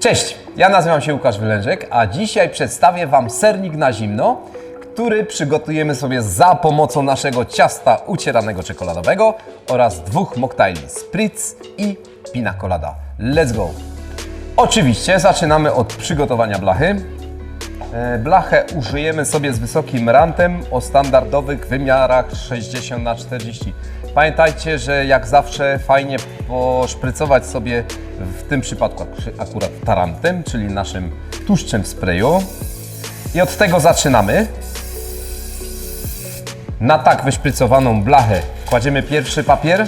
Cześć, ja nazywam się Łukasz Wylężek, a dzisiaj przedstawię Wam sernik na zimno, który przygotujemy sobie za pomocą naszego ciasta ucieranego czekoladowego oraz dwóch moktajli Spritz i Pina Colada. Let's go! Oczywiście zaczynamy od przygotowania blachy. E, Blachę użyjemy sobie z wysokim rantem o standardowych wymiarach 60 na 40 Pamiętajcie, że jak zawsze fajnie poszprycować sobie w tym przypadku ak- akurat tarantem, czyli naszym tłuszczem w sprayu. I od tego zaczynamy. Na tak wyszprycowaną blachę kładziemy pierwszy papier,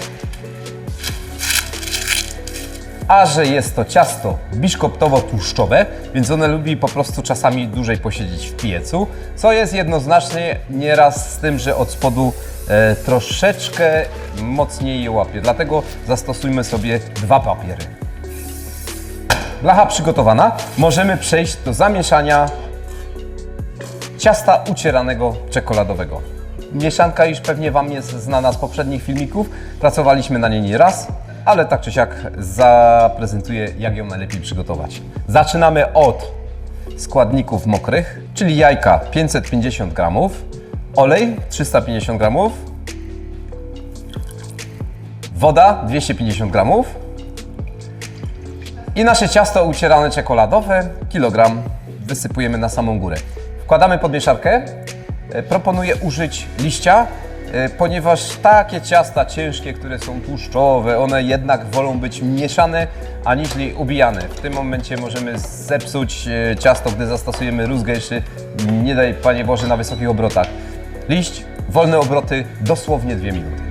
a że jest to ciasto biszkoptowo-tłuszczowe, więc one lubi po prostu czasami dłużej posiedzieć w piecu, co jest jednoznacznie nieraz z tym, że od spodu e, troszeczkę mocniej je łapie. Dlatego zastosujmy sobie dwa papiery. Blacha przygotowana, możemy przejść do zamieszania ciasta ucieranego czekoladowego. Mieszanka już pewnie Wam jest znana z poprzednich filmików. Pracowaliśmy na niej nie raz, ale tak czy siak zaprezentuję, jak ją najlepiej przygotować. Zaczynamy od składników mokrych, czyli jajka 550 g, olej 350 g, woda 250 g i nasze ciasto ucierane czekoladowe, kilogram, wysypujemy na samą górę. Wkładamy pod mieszarkę. E, Proponuję użyć liścia, e, ponieważ takie ciasta ciężkie, które są tłuszczowe, one jednak wolą być mieszane, aniżeli ubijane. W tym momencie możemy zepsuć e, ciasto, gdy zastosujemy róz gęszy, nie daj Panie Boże, na wysokich obrotach. Liść, wolne obroty, dosłownie dwie minuty.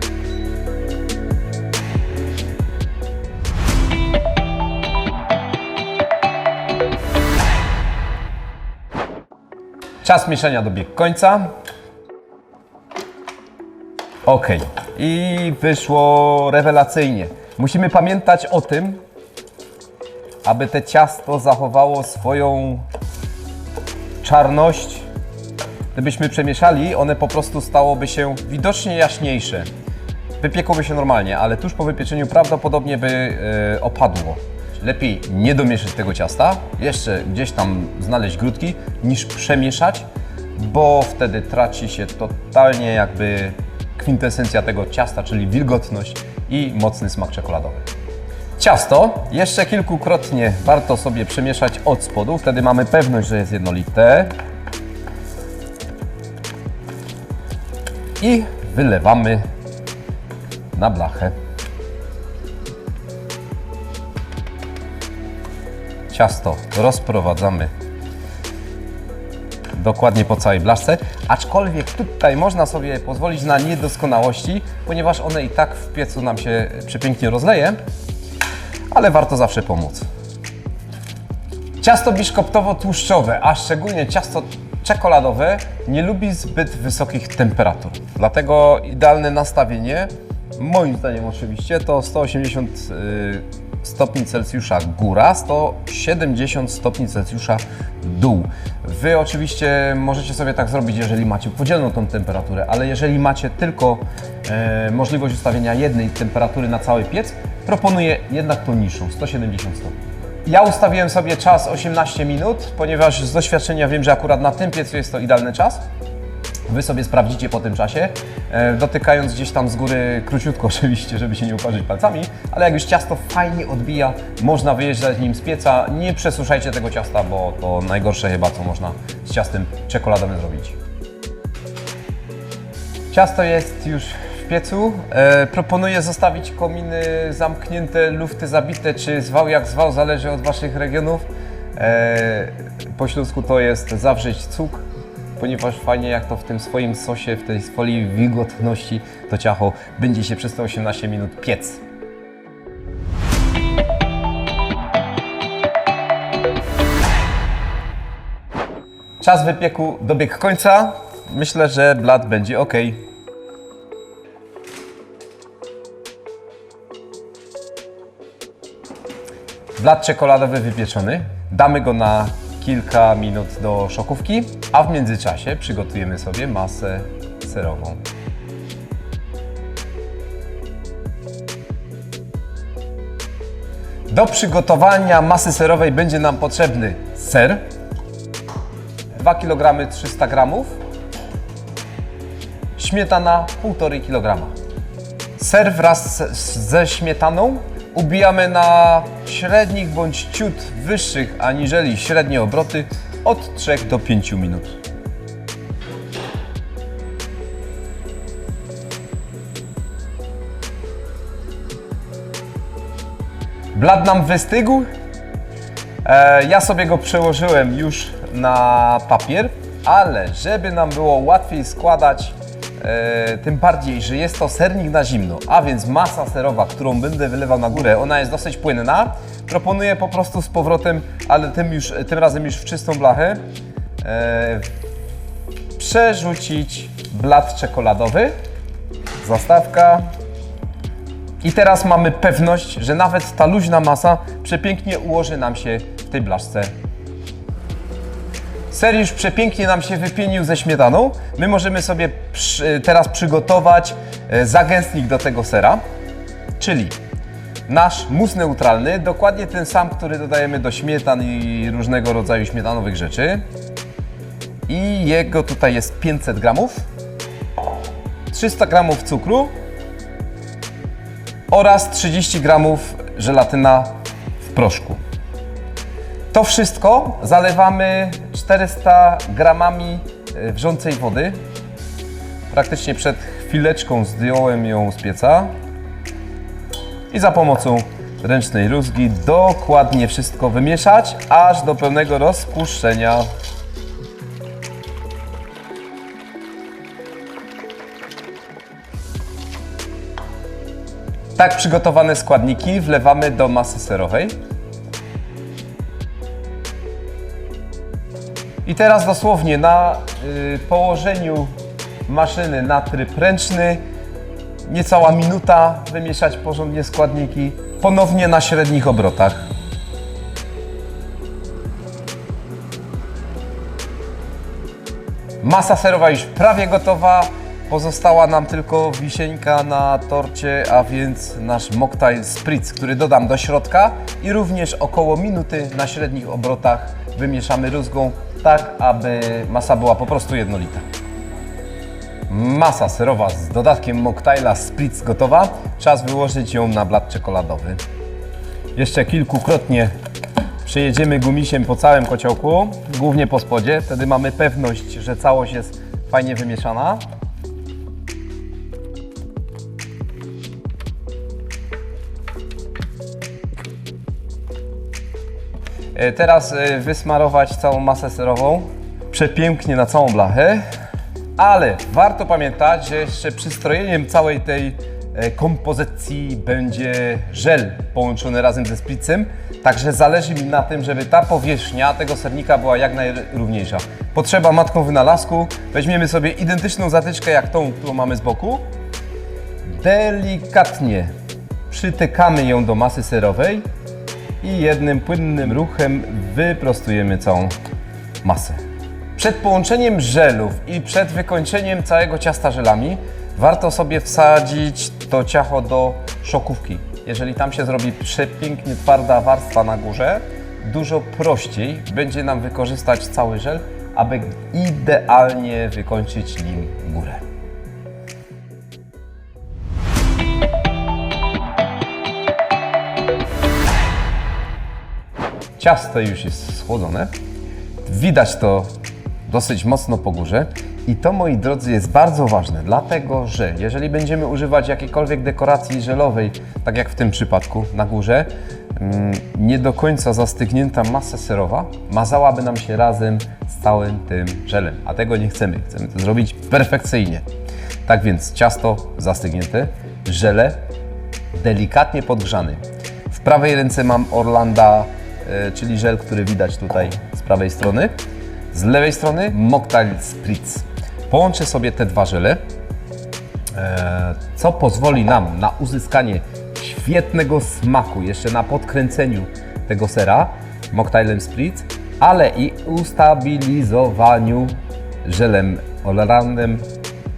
Czas mieszania dobiegł końca. Ok. I wyszło rewelacyjnie. Musimy pamiętać o tym, aby te ciasto zachowało swoją czarność. Gdybyśmy przemieszali, one po prostu stałoby się widocznie jaśniejsze. Wypiekłoby się normalnie, ale tuż po wypieczeniu prawdopodobnie by e, opadło. Lepiej nie domieszać tego ciasta, jeszcze gdzieś tam znaleźć grudki, niż przemieszać, bo wtedy traci się totalnie jakby kwintesencja tego ciasta, czyli wilgotność i mocny smak czekoladowy. Ciasto jeszcze kilkukrotnie warto sobie przemieszać od spodu, wtedy mamy pewność, że jest jednolite. I wylewamy na blachę. Ciasto rozprowadzamy dokładnie po całej blaszce, aczkolwiek tutaj można sobie pozwolić na niedoskonałości, ponieważ one i tak w piecu nam się przepięknie rozleje, ale warto zawsze pomóc. Ciasto biszkoptowo-tłuszczowe, a szczególnie ciasto czekoladowe, nie lubi zbyt wysokich temperatur. Dlatego idealne nastawienie, moim zdaniem oczywiście, to 180 y, stopni Celsjusza góra, 170 stopni Celsjusza dół. Wy oczywiście możecie sobie tak zrobić, jeżeli macie podzielną tą temperaturę, ale jeżeli macie tylko e, możliwość ustawienia jednej temperatury na cały piec, proponuję jednak tą niższą, 170 stopni. Ja ustawiłem sobie czas 18 minut, ponieważ z doświadczenia wiem, że akurat na tym piecu jest to idealny czas. Wy sobie sprawdzicie po tym czasie, e, dotykając gdzieś tam z góry króciutko oczywiście, żeby się nie uparzyć palcami, ale jak już ciasto fajnie odbija, można wyjeżdżać nim z pieca. Nie przesuszajcie tego ciasta, bo to najgorsze chyba, co można z ciastem czekoladowym zrobić. Ciasto jest już w piecu. E, proponuję zostawić kominy zamknięte, lufty zabite, czy zwał jak zwał, zależy od Waszych regionów. E, po śląsku to jest zawrzeć cuk, ponieważ fajnie jak to w tym swoim sosie, w tej swojej wilgotności, to ciacho będzie się przez te 18 minut piec. Czas wypieku dobiegł końca. Myślę, że blat będzie ok. Blat czekoladowy wypieczony. Damy go na kilka minut do szokówki, a w międzyczasie przygotujemy sobie masę serową. Do przygotowania masy serowej będzie nam potrzebny ser, 2 kg 300 g, śmietana 1,5 kg. Ser wraz ze śmietaną ubijamy na średnich bądź ciut wyższych aniżeli średnie obroty od 3 do 5 minut. Blad nam wystygł. E, ja sobie go przełożyłem już na papier, ale żeby nam było łatwiej składać, tym bardziej, że jest to sernik na zimno, a więc masa serowa, którą będę wylewał na górę, ona jest dosyć płynna. Proponuję po prostu z powrotem, ale tym, już, tym razem już w czystą blachę, e, przerzucić blat czekoladowy. Zastawka, i teraz mamy pewność, że nawet ta luźna masa przepięknie ułoży nam się w tej blaszce. Ser już przepięknie nam się wypienił ze śmietaną. My możemy sobie przy, teraz przygotować e, zagęstnik do tego sera, czyli nasz mus neutralny, dokładnie ten sam, który dodajemy do śmietan i różnego rodzaju śmietanowych rzeczy. I jego tutaj jest 500 gramów, 300 gramów cukru, oraz 30 gramów żelatyna w proszku. To wszystko zalewamy 400 gramami e, wrzącej wody. Praktycznie przed chwileczką zdjąłem ją z pieca. I za pomocą ręcznej rózgi dokładnie wszystko wymieszać, aż do pełnego rozpuszczenia. Tak przygotowane składniki wlewamy do masy serowej. I teraz dosłownie na y, położeniu maszyny na tryb ręczny niecała minuta wymieszać porządnie składniki. Ponownie na średnich obrotach. Masa serowa już prawie gotowa. Pozostała nam tylko wisienka na torcie, a więc nasz mocktail spritz, który dodam do środka i również około minuty na średnich obrotach wymieszamy rózgą, tak aby masa była po prostu jednolita. Masa serowa z dodatkiem mocktaila spritz gotowa. Czas wyłożyć ją na blat czekoladowy. Jeszcze kilkukrotnie przejedziemy gumisiem po całym kociołku, głównie po spodzie. Wtedy mamy pewność, że całość jest fajnie wymieszana. Teraz e, wysmarować całą masę serową. Przepięknie na całą blachę, ale warto pamiętać, że jeszcze przystrojeniem całej tej e, kompozycji będzie żel połączony razem ze spritzem, także zależy mi na tym, żeby ta powierzchnia tego sernika była jak najrówniejsza. Potrzeba matką wynalazku, weźmiemy sobie identyczną zatyczkę jak tą, którą mamy z boku, delikatnie przytykamy ją do masy serowej i jednym płynnym ruchem wyprostujemy całą masę. Przed połączeniem żelów i przed wykończeniem całego ciasta żelami warto sobie wsadzić to ciacho do szokówki. Jeżeli tam się zrobi przepięknie twarda warstwa na górze, dużo prościej będzie nam wykorzystać cały żel, aby idealnie wykończyć nim górę. Ciasto już jest schłodzone. Widać to dosyć mocno po górze. I to, moi drodzy, jest bardzo ważne, dlatego że jeżeli będziemy używać jakiejkolwiek dekoracji żelowej, tak jak w tym przypadku na górze, mm, nie do końca zastygnięta masa serowa mazałaby nam się razem z całym tym żelem, a tego nie chcemy. Chcemy to zrobić perfekcyjnie. Tak więc ciasto zastygnięte, żele delikatnie podgrzany. W prawej ręce mam Orlanda, czyli żel, który widać tutaj z prawej strony. Z lewej strony Mocktail Spritz. Połączę sobie te dwa żele, e, co pozwoli nam na uzyskanie świetnego smaku, jeszcze na podkręceniu tego sera Mocktailem Spritz, ale i ustabilizowaniu żelem Orlandem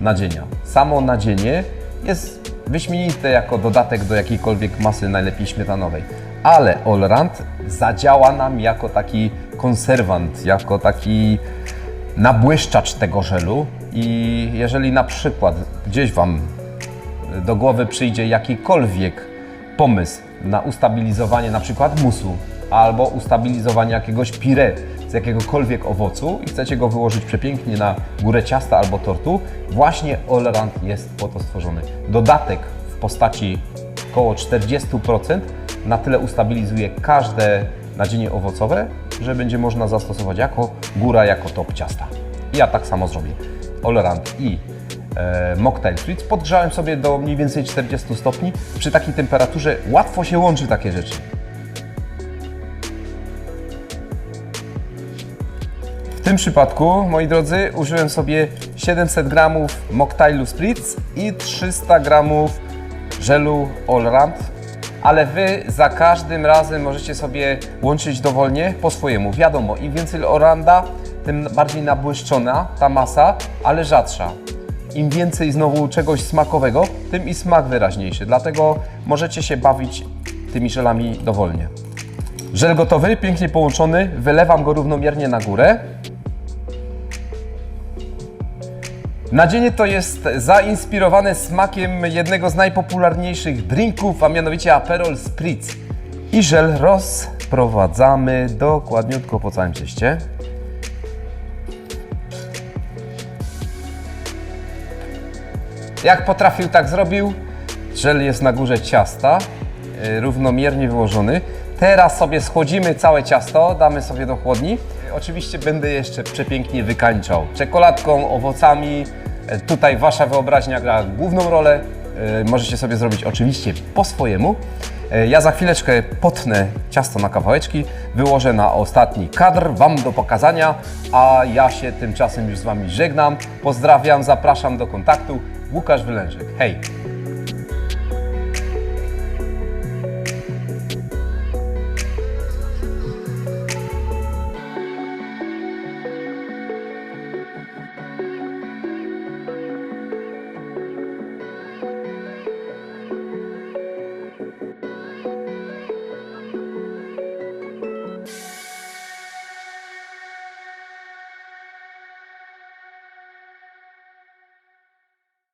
nadzienia. Samo nadzienie jest wyśmienite jako dodatek do jakiejkolwiek masy, najlepiej śmietanowej. Ale Allrand zadziała nam jako taki konserwant, jako taki nabłyszczacz tego żelu i jeżeli na przykład gdzieś Wam do głowy przyjdzie jakikolwiek pomysł na ustabilizowanie na przykład musu albo ustabilizowanie jakiegoś pire z jakiegokolwiek owocu i chcecie go wyłożyć przepięknie na górę ciasta albo tortu, właśnie Allrand jest po to stworzony. Dodatek w postaci około 40% na tyle ustabilizuje każde nadzienie owocowe, że będzie można zastosować jako góra, jako top ciasta. Ja tak samo zrobię. Allrand i e, Mocktail Fritz podgrzałem sobie do mniej więcej 40 stopni. Przy takiej temperaturze łatwo się łączy takie rzeczy. W tym przypadku, moi drodzy, użyłem sobie 700 gramów Mocktailu Spritz i 300 gramów żelu Allrand, ale Wy za każdym razem możecie sobie łączyć dowolnie po swojemu. Wiadomo, im więcej Allranda, tym bardziej nabłyszczona ta masa, ale rzadsza. Im więcej znowu czegoś smakowego, tym i smak wyraźniejszy. Dlatego możecie się bawić tymi żelami dowolnie. Żel gotowy, pięknie połączony. Wylewam go równomiernie na górę. Nadzienie to jest zainspirowane smakiem jednego z najpopularniejszych drinków, a mianowicie Aperol Spritz. I żel rozprowadzamy dokładniutko po całym cieście. Jak potrafił, tak zrobił. Żel jest na górze ciasta, y, równomiernie wyłożony. Teraz sobie schłodzimy całe ciasto, damy sobie do chłodni. Oczywiście będę jeszcze przepięknie wykańczał czekoladką, owocami. E, Tutaj Wasza wyobraźnia gra główną rolę. E, Możecie sobie zrobić oczywiście po swojemu. E, Ja za chwileczkę potnę ciasto na kawałeczki, wyłożę na ostatni kadr Wam do pokazania, a ja się tymczasem już z Wami żegnam. Pozdrawiam, zapraszam do kontaktu. Łukasz Wylężek. Hej!